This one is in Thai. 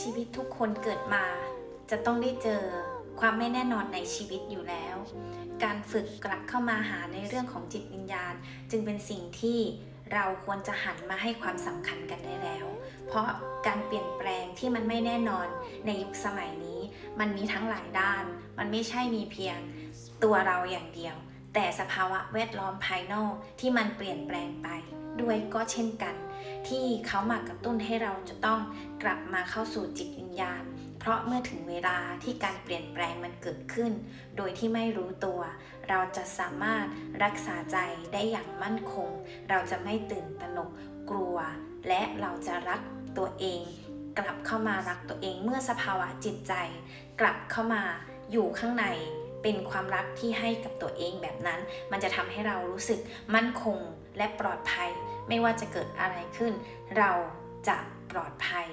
ชีวิตทุกคนเกิดมา จะต้องได้เจอความไม่แน่นอนในชีวิตอยู่แล้ว การฝึกกลับเข้ามาหาในเรื่องของจิตวิญญาณ จึงเป็นสิ่งที่เราควรจะหันมาให้ความสำคัญกันได้แล้ว เพราะการเปลี่ยนแปลงที่มันไม่แน่นอนในยุคสมัยนี้ มันมีทั้งหลายด้าน มันไม่ใช่มีเพียงตัวเราอย่างเดียว แต่สภาวะแวดล้อมภายนอกที่มันเปลี่ยนแปลงไป ด้วยก็เช่นกัน ที่เขามากระตุ้นให้เราจะต้องกลับมาเข้าสู่จิตวิญญาณ เพราะเมื่อถึงเวลาที่การเปลี่ยนแปลงมันเกิดขึ้น โดยที่ไม่รู้ตัว เราจะสามารถรักษาใจได้อย่างมั่นคง เราจะไม่ตื่นตระหนกกลัว และเราจะรักตัวเอง กลับเข้ามารักตัวเองเมื่อสภาวะจิตใจ กลับเข้ามาอยู่ข้างในเป็นความรักที่ให้กับตัวเองแบบนั้น มันจะทำให้เรารู้สึกมั่นคงและปลอดภัย ไม่ว่าจะเกิดอะไรขึ้น เราจะปลอดภัย